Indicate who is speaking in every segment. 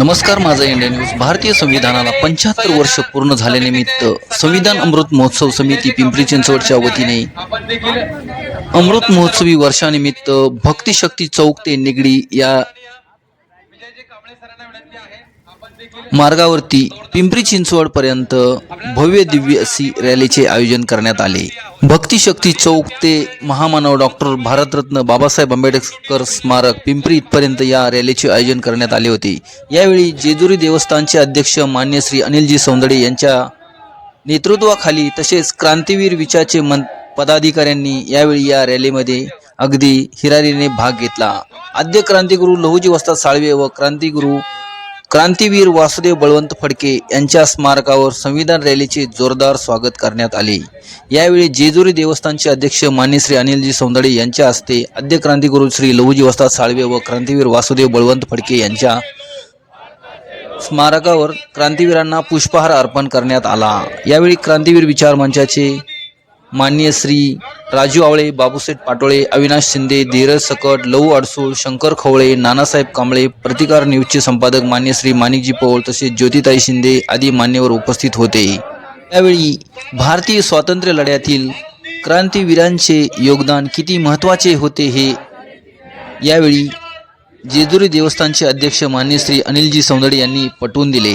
Speaker 1: नमस्कार माझा India news. भारतीय संविधानाला पंच्याहत्तर वर्ष पूर्ण झाल्यानिमित्त संविधान अमृत महोत्सव समिती पिंपरी चिंचवडच्या वतीने अमृत महोत्सवी वर्षानिमित्त भक्तिशक्ती चौक ते निगडी या मार्गावरती पिंपरी चिंचवड पर्यंत भव्य दिव्य अशी रॅलीचे आयोजन करण्यात आले. भक्तिशक्ती चौक ते महामानव डॉक्टर भारतरत्न बाबासाहेब आंबेडकर स्मारक पिंपरी इथपर्यंत या रॅलीचे आयोजन करण्यात आले होते. यावेळी जेजुरी देवस्थानचे अध्यक्ष मान्य श्री अनिलजी सौंदडे यांच्या नेतृत्वाखाली तसेच क्रांतीवीर विचारचे मन पदाधिकाऱ्यांनी यावेळी या रॅलीमध्ये अगदी हिरारीने भाग घेतला. आद्य क्रांतिगुरू लहुजी वस्ताद साळवे व क्रांतिगुरू क्रांतीवीर वासुदेव बळवंत फडके यांच्या स्मारकावर संविधान रॅलीचे जोरदार स्वागत करण्यात आले. यावेळी जेजुरी देवस्थानचे अध्यक्ष मान्य श्री अनिलजी सौंदडे यांच्या हस्ते आद्य क्रांतिगुरू श्री लहुजी वस्ताद साळवे व क्रांतीवीर वासुदेव बळवंत फडके यांच्या स्मारकावर क्रांतीवीरांना पुष्पहार अर्पण करण्यात आला. यावेळी क्रांतीवीर विचार मंचाचे मान्य श्री राजू आवळे बाबूसेठ पाटोळे अविनाश शिंदे धीरज सकट लहू अडसूळ शंकर खवळे नानासाहेब कांबळे प्रतिकार न्यूजचे संपादक मान्य श्री माणिकजी पौळ तसेच ज्योतिताई शिंदे आदी मान्यवर उपस्थित होते. यावेळी भारतीय स्वातंत्र्य लढ्यातील क्रांतीवीरांचे योगदान किती महत्त्वाचे होते हे यावेळी जेजुरी देवस्थानचे अध्यक्ष मान्य श्री अनिलजी सौंदडे यांनी पटवून दिले.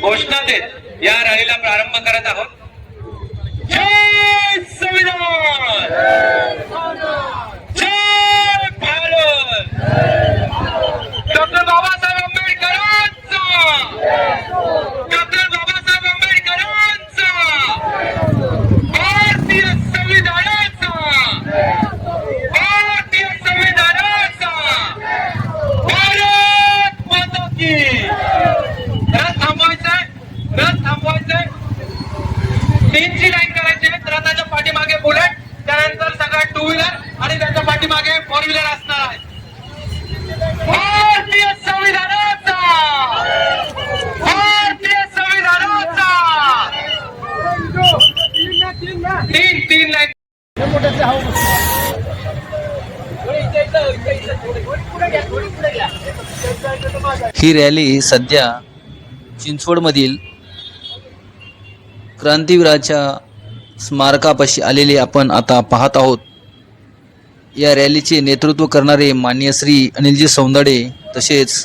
Speaker 2: घोषणा देत या रॅलीला प्रारंभ करत आहोत. जय संविधान! जय भारत! डॉक्टर बाबासाहेब आंबेडकरांचा डॉक्टर बाबासाहेब आंबेडकरांचा भारतीय संविधानाचा भारतीय संविधानाचा भारत माता की रथ थांबवायचंय रथ थांबवायचंय तीनची लाईन करायची आहे रथाच्या पाठीमागे बुलेट त्यानंतर सगळा टू व्हीलर आणि त्याच्या पाठीमागे फोर व्हीलर असणार आहे भारतीय संविधानाचा भारतीय संविधानाचा तीन तीन लाईन
Speaker 1: ही रॅली सध्या चिंचवडमधील क्रांतीवीराच्या स्मारकापाशी आलेली आपण आता पाहत आहोत. या रॅलीचे नेतृत्व करणारे मान्य श्री अनिलजी सौंदडे तसेच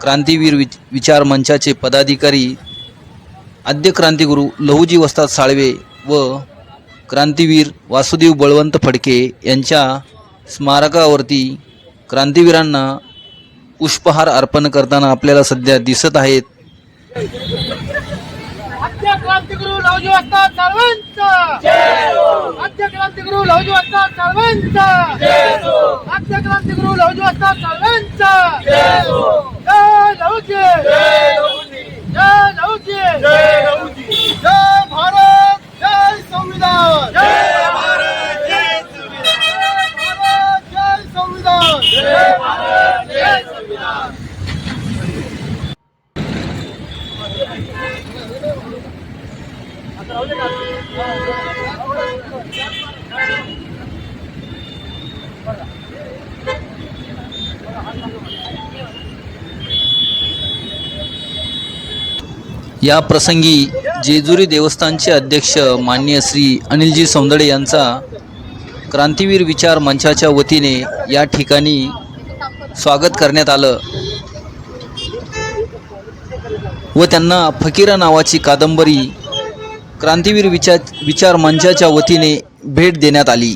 Speaker 1: क्रांतीवीर विच विचार मंचाचे पदाधिकारी आद्य क्रांतिगुरू लहुजी वस्ताद साळवे व क्रांतीवीर वासुदेव बळवंत फडके यांच्या स्मारकावरती क्रांतीवीरांना पुष्पहार अर्पण करताना आपल्याला सध्या दिसत आहेत.
Speaker 3: आद्य क्रांतिगुरु लवजी वस्ताद साळवेंचा आद्य क्रांतिगुरु लवजी वस्ताद साळवेंचा आद्य क्रांतिगुरु लवजी वस्ताद साळवेंचा जय लवजी! जय लवजी! जय भारत जय संविधान जय भारत जय संविधान जय भारत जय संविधान
Speaker 1: या प्रसंगी जेजुरी देवस्थानचे अध्यक्ष मान्य श्री अनिलजी सौंदडे यांचा क्रांतीवीर विचार मंचाच्या वतीने या ठिकाणी स्वागत करण्यात आलं. व त्यांना फकीरा नावाची कादंबरी क्रांतीवीर विचार विचार मंचाच्या वतीने भेट देण्यात आली.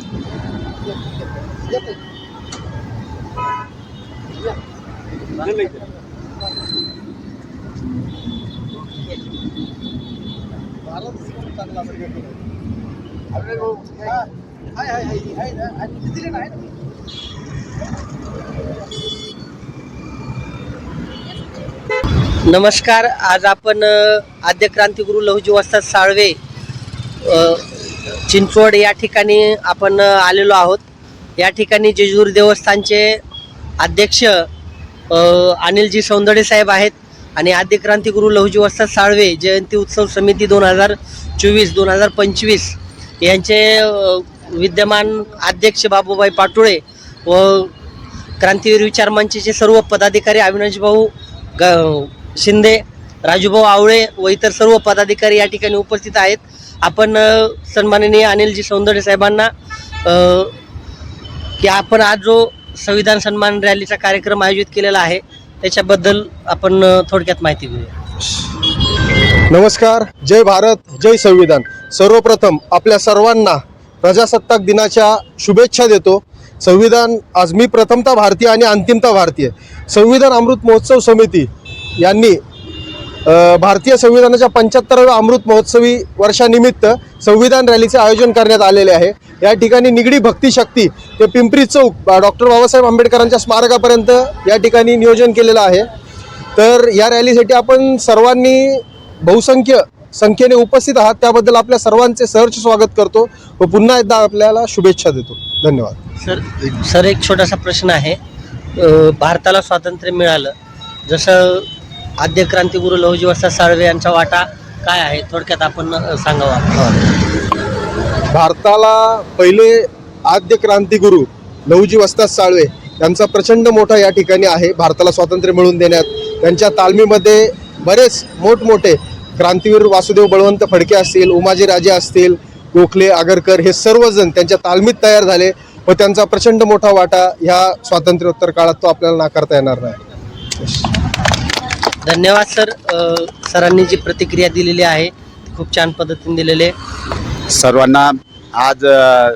Speaker 4: नमस्कार आज आपण आद्य क्रांतिगुरु लहुजी वस्ताद साळवे चिंचवड या ठिकाणी आपण आलेलो आहोत. या ठिकाणी जेजूर देवस्थानचे अध्यक्ष अनिलजी सौंदडे साहेब आहेत. आणि आद्य क्रांतिगुरु लहुजी वस्ताद साळवे जयंती उत्सव समिती दोन हजार चोवीस दोन हजार पंचवीस. यांचे विद्यमान अध्यक्ष बाबूबाई पाटोळे व क्रांतीवीर विचार मंचाचे सर्व पदाधिकारी अविनाशभाऊ ग शिंदे राजूभाऊ आवळे व इतर सर्व पदाधिकारी या ठिकाणी उपस्थित आहेत. आपण सन्माननीय अनिलजी सौंदर्य साहेबांना की आपण आज जो संविधान सन्मान रॅलीचा कार्यक्रम आयोजित केलेला आहे त्याच्याबद्दल आपण थोडक्यात माहिती घेऊया.
Speaker 5: नमस्कार जय भारत जय संविधान. सर्वप्रथम आपल्या सर्वांना प्रजासत्ताक दिनाच्या शुभेच्छा देतो. संविधान आज मी प्रथमता भारतीय आणि अंतिमतः भारतीय. संविधान अमृत महोत्सव समिती यांनी भारतीय संविधानाच्या पंच्याहत्तराव्या अमृत महोत्सवी वर्षानिमित्त संविधान रॅलीचे आयोजन करण्यात आलेले आहे. या ठिकाणी निगडी भक्ती शक्ती ते पिंपरी चौक डॉक्टर बाबासाहेब आंबेडकरांच्या स्मारकापर्यंत या ठिकाणी नियोजन केलेलं आहे. तर या रॅलीसाठी आपण सर्वांनी बहुसंख्य संख्येने उपस्थित आहात. त्याबद्दल आपल्या सर्वांचे सहर्ष स्वागत करतो व पुन्हा एकदा आपल्याला शुभेच्छा देतो. धन्यवाद.
Speaker 4: सर सर एक छोटासा प्रश्न आहे. भारताला स्वातंत्र्य मिळालं. जसं आद्य क्रांतिगुरु लहुजी साळवे यांचा वाटा काय आहे? थोडक्यात आपण सांगावा हो.
Speaker 5: भारताला पहिले आद्य क्रांतिगुरु लहुजी वस्ताद साळवे यांचा प्रचंड मोठा या ठिकाणी आहे. भारताला स्वातंत्र्य मिळवून देण्यात. त्यांच्या तालमीमध्ये बरेच मोठमोठे क्रांतीवीर वासुदेव बळवंत फडके असतील उमाजी राजे असतील गोखले आगरकर हे सर्वजण त्यांच्या तालमीत तयार झाले व त्यांचा प्रचंड मोठा वाटा ह्या स्वातंत्र्योत्तर काळात तो आपल्याला नाकारता येणार नाही.
Speaker 4: धन्यवाद सर. अ, सरांनी जी प्रतिक्रिया दिलेली आहे ती खूप छान पद्धतीने दिलेली आहे.
Speaker 6: सर्वांना आज अ,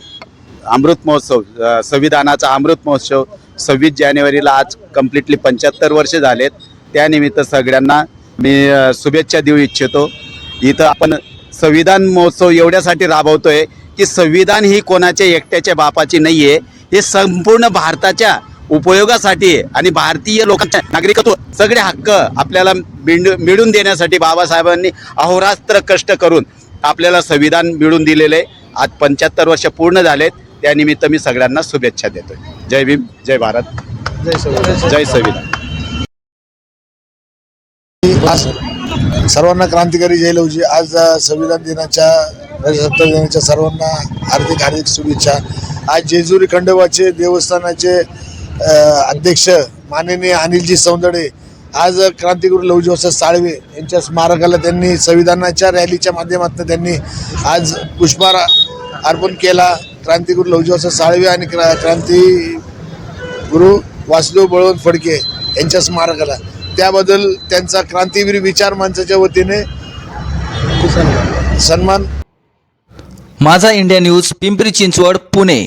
Speaker 6: अमृत महोत्सव अ, संविधानाचा अमृत महोत्सव सव्वीस जानेवारीला आज कम्प्लिटली पंच्याहत्तर वर्ष झालेत. त्यानिमित्त सगळ्यांना मी अ, शुभेच्छा देऊ इच्छितो. इथं आपण संविधान महोत्सव एवढ्यासाठी राबवतोय की संविधान ही कोणाच्या एकट्याच्या बापाची नाही आहे हे संपूर्ण भारताच्या उपयोगासाठी आणि भारतीय लोकांच्या नागरिकत्व सगळे हक्क आपल्याला मिळू मिळून देण्यासाठी बाबासाहेबांनी अहोरात्र कष्ट करून आपल्याला संविधान मिळून दिलेलं आहे. आज पंच्याहत्तर वर्ष पूर्ण झालेत. त्यानिमित्त मी सगळ्यांना शुभेच्छा देतोय. जय भीम जय भारत.
Speaker 5: जय संविधान.
Speaker 6: जय संविधान.
Speaker 7: आज सर्वांना क्रांतिकारी जय लवजी आज संविधान दिनाच्या प्रजासत्ताक दिनाच्या सर्वांना हार्दिक हार्दिक शुभेच्छा. आज जेजुरी खंडोबाचे देवस्थानाचे अध्यक्ष माननीय अनिलजी सौंदडे आज क्रांतिगुरू लवजी साळवे यांच्या स्मारकाला त्यांनी संविधानाच्या रॅलीच्या माध्यमातून त्यांनी आज पुष्पहार अर्पण केला. क्रांतिगुरू लवजी साळवे आणि क्रा क्रांती गुरु वासुदेव बळवंत फडके यांच्या स्मारकाला. त्याबद्दल त्यांचा क्रांतीवीर विचार मंचाच्या वतीने सन्मान.
Speaker 1: माझा इंडिया न्यूज पिंपरी चिंचवड पुणे.